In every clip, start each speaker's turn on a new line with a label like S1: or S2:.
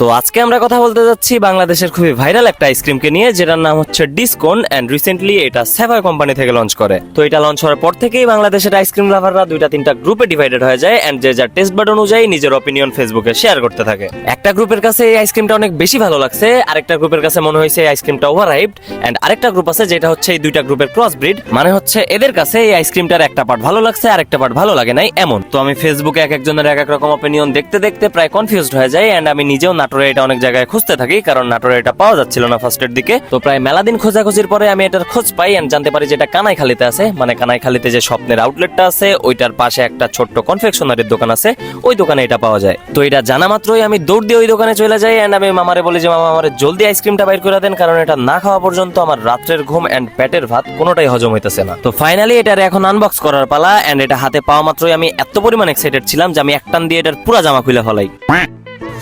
S1: তো আজকে আমরা কথা বলতে যাচ্ছি বাংলাদেশের খুবই ভাইরাল একটা আইসক্রিমকে নিয়ে, যেটার নাম হচ্ছে ডিসকন এন্ড রিসেন্টলি এটা সেভার কোম্পানি থেকে লঞ্চ করে। তো এটা লঞ্চ হওয়ার পর থেকেই বাংলাদেশের আইসক্রিম লাভাররা দুইটা তিনটা গ্রুপে ডিভাইডেড হয়ে যায় এন্ড যে যার টেস্ট বার্ড অনুযায়ী নিজের অপিনিয়ন ফেসবুকে শেয়ার করতে থাকে। একটা গ্রুপের কাছে এই আইসক্রিমটা অনেক বেশি ভালো লাগছে, আরেকটা গ্রুপের কাছে মনে হয়েছে এই আইসক্রিমটা ওভার হাইপড এন্ড আরেকটা গ্রুপ আছে যেটা হচ্ছে এই দুইটা গ্রুপের ক্রস ব্রিড মানে হচ্ছে এদের কাছে এই আইসক্রিমটার একটা পার্ট ভালো লাগছে আরেকটা পার্ট ভালো লাগে নাই, এমন। তো আমি ফেসবুকে এক একজনের এক এক রকম অপিনিয়ন দেখতে দেখতে প্রায় কনফিউজড হয়ে যায় এন্ড আমি নিজেও নাটোরে এটা অনেক জায়গায় খুঁজতে থাকি, কারণ নাটোরে এটা পাওয়া যাচ্ছিল না ফার্স্টের দিকে। তো প্রায় মেলা দিন খোঁজাখুঁজির পরে আমি এটার খোঁজ পাই এন্ড জানতে পারি যে এটা কানাইখালিতে আছে। মানে কানাইখালিতে যে স্বপ্নের আউটলেটটা আছে, ওইটার পাশে একটা ছোট্ট কনফেকশনারির দোকান আছে, ওই দোকানে এটা পাওয়া যায়। তো এটা জানা মাত্রই আমি দৌড় দিয়ে ওই দোকানে চলে যাই এন্ড আমি মামারে বলি যে, মামা, আমার জলদি আইসক্রিমটা বাইর করে দেন, কারণ এটা না খাওয়া পর্যন্ত আমার রাত্রের ঘুম এন্ড পেটের ভাত কোনোটাই হজম হইতেছে না। তো ফাইনালি এটার এখন আনবক্স করার পালা এন্ড এটা হাতে পাওয়া মাত্রই আমি এত পরিমাণ এক্সাইটেড ছিলাম যে আমি এক টান দিয়ে এটার পুরো জামা খুলে ফেলাই।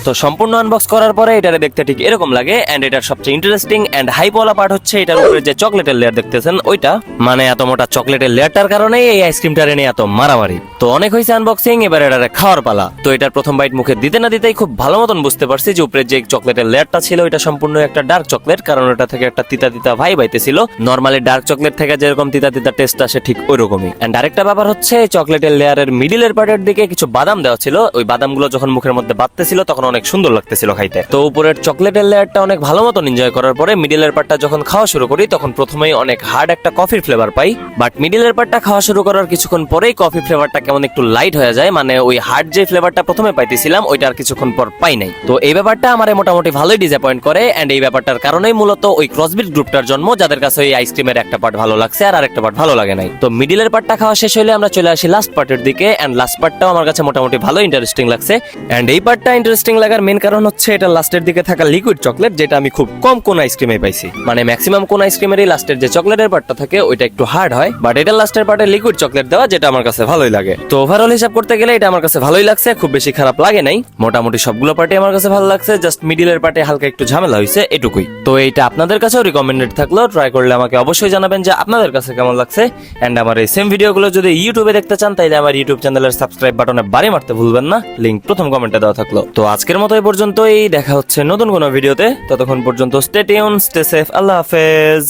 S1: তো সম্পূর্ণ আনবক্স করার পরে এটারে দেখতে ঠিক এরকম লাগে এন্ড এটার সবচেয়ে ইন্টারেস্টিং এন্ড হাইপওয়ালা পার্ট হচ্ছে এটার উপরে যে চকলেটের লেয়ার দেখতেছেন, ওইটা। মানে এত মোটা চকলেটের লেয়ারটার কারণে এই আইসক্রিমটার এনে এত মারামারি। তো অনেক হয়েছে আনবক্সিং এবার এটারে খাওয়ার পালা। তো এটার প্রথম বাইট মুখে দিতে না দিতেই খুব ভালো মতন বুঝতে পারছি যে উপরে যে চকলেটের লেয়ারটা ছিল এটা সম্পূর্ণ একটা ডার্ক চকলেট কারণ ওটা থেকে একটা তিতা তিতা ভাই বাইতেছিল নর্মালি ডার্ক চকলেট থেকে যেরকম তিতা তিতা টেস্ট আসে, ঠিক ওই রকমই এন্ড আরেকটা ব্যাপার হচ্ছে চকলেটের লেয়ারের মিডিলের পার্টের দিকে কিছু বাদাম দেওয়া ছিল। ওই বাদামগুলো যখন মুখের মধ্যে বাড়তেছিল তখন অনেক সুন্দর লাগতেছিল খাইতে। তো উপরের চকলেটের লেয়ারটা অনেক ভালো মতন এনজয় করার পরে মিডিলের পার্টটা যখন খাওয়া শুরু করি, তখন প্রথমেই অনেক হার্ড একটা কফির ফ্লেভার পাই। বাট মিডিলের পার্টটা খাওয়া শুরু করার কিছুক্ষণ পরেই কফি ফ্লেভারটা কেমন একটু লাইট হয়ে যায় মানে ওই হার্ড যে ফ্লেভারটা প্রথমে পাইতেছিলাম ওইটা আর কিছুক্ষণ পর পাই নাই। তো এই ব্যাপারটা আমার মোটামুটি ভালোই ডিসঅ্যাপয়েন্ট করে এন্ড এই ব্যাপারটার কারণেই মূলত ওই ক্রসবিট গ্রুপটার জন্ম, যাদের কাছে ওই আইসক্রিমের একটা পার্ট ভালো লাগছে আর আরেকটা পার্ট ভালো লাগে নাই। তো মিডিলের পার্টটা খাওয়া শেষ হলে আমরা চলে আসি লাস্ট পার্টের দিকে এন্ড লাস্ট পার্টটাও আমার কাছে মোটামুটি ভালো ইন্টারেস্টিং লাগছে। এন্ড এই পার্টটা ইন্টারেস্টিং লাগার মেন কারণ হচ্ছে এটা লাস্টের দিকে থাকা লিকুইড চকলেট যেটা আমি খুব কম কোন আইসক্রিমে পাইছি। মানে ম্যাক্সিমাম কোন আইসক্রিমেরই লাস্টের যে চকলেটের পার্টটা থাকে, ওইটা একটু হার্ড হয় বাট এটা লাস্টের পার্টে লিকুইড চকলেট দেওয়া, যেটা আমার কাছে ভালোই লাগে। তো ওভারঅল হিসাব করতে গেলে এটা আমার কাছে ভালোই লাগছে, খুব বেশি খারাপ লাগে নাই। মোটামুটি সবগুলো পার্টি আমার কাছে ভালো লাগছে জাস্ট মিডিলের পার্টে হালকা একটু ঝামেলা হয়েছে এটুকুই। তো এইটা আপনাদের কাছেও রিকমেন্ডেড থাকল ট্রাই করলে আমাকে অবশ্যই জানাবেন যে আপনাদের কাছে কেমন লাগছে এন্ড আমার এই সেম ভিডিওগুলো যদি ইউটিউবে দেখতে চান, তাইলে আমার ইউটিউব চ্যানেলের সাবস্ক্রাইব বাটনে বাড়ি মারতে ভুলবেন না লিঙ্ক প্রথম কমেন্টে দেওয়া থাকল। তো আজকের মতো এই পর্যন্তই। দেখা হচ্ছে নতুন কোনো ভিডিওতে। ততক্ষণ পর্যন্ত স্টে টিউন স্টে সেফ আল্লাহ হাফেজ।